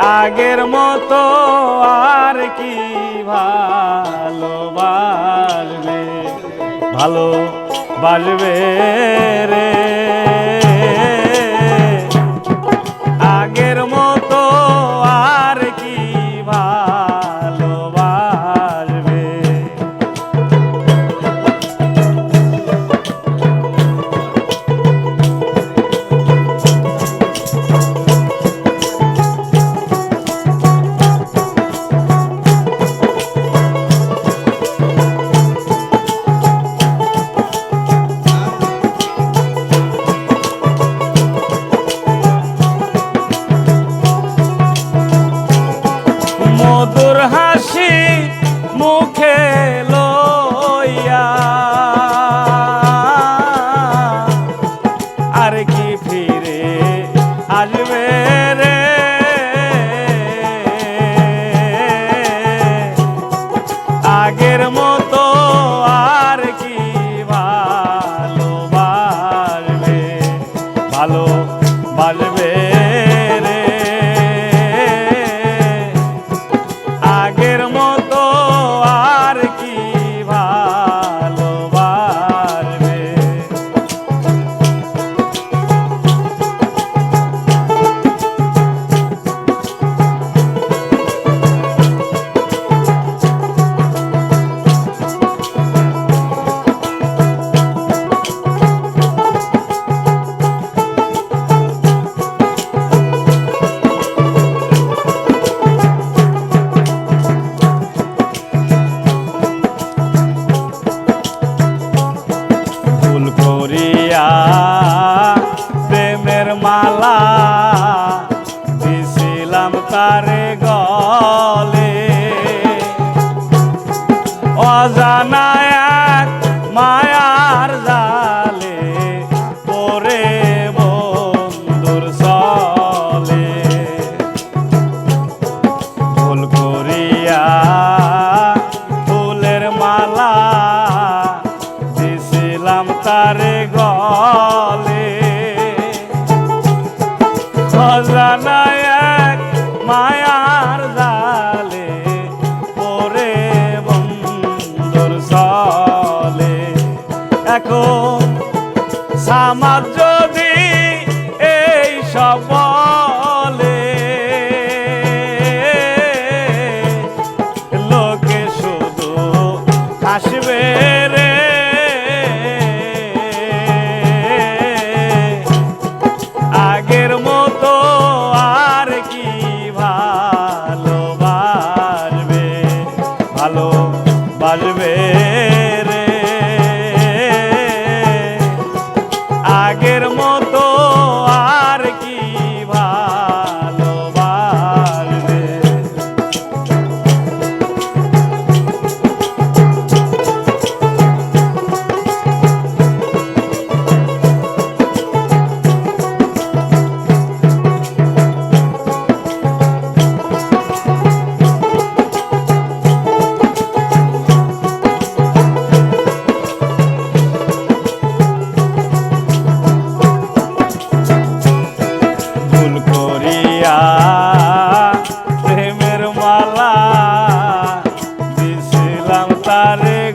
আগের মতো আর কি ভালোবাসবে? ভালো বাসবে রে হাসি মুখে লইয়া। আর কি ফিরে আসবে রে? আগের মতো আর কি ভালোবাসবে? ভালো বাসবে? গলে অজানা এক মায়ার জালে পরে বন্ধুর চলে। ফুল করিয়া ফুলের মালা দিছিলাম তারে গলে। খজানা এখন সামাজ যদি এই সব লোকে শুধু হাসবে রে। আগের মতো আর কি ভালোবাসবে? ভালো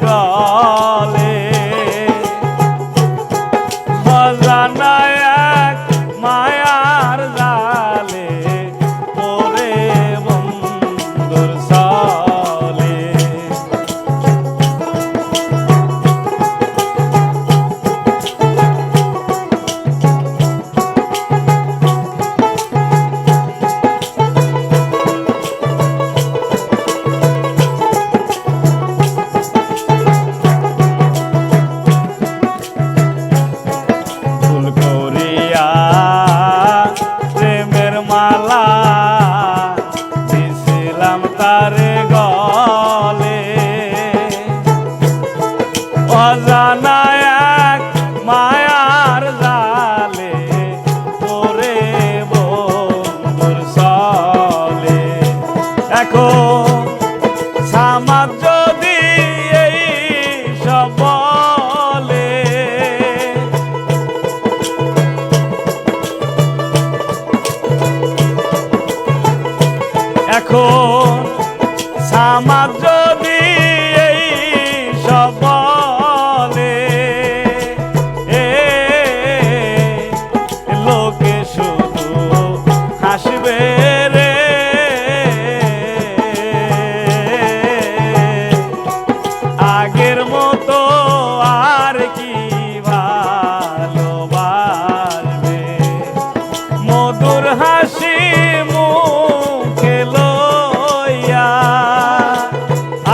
তারে সব হাসি মুখে লইয়া।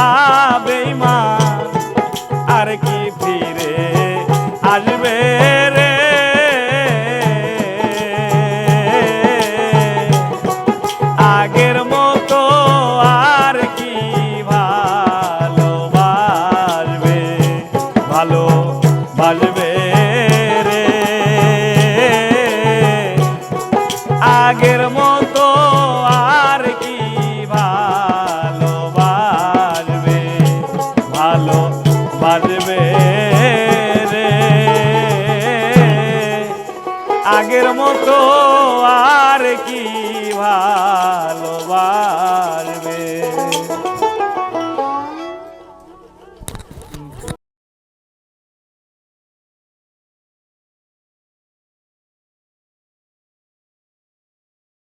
আবে মা আর কি ফিরে আসবে রে? আগের মতো আর কি ভালো ভালবে I get a monkey.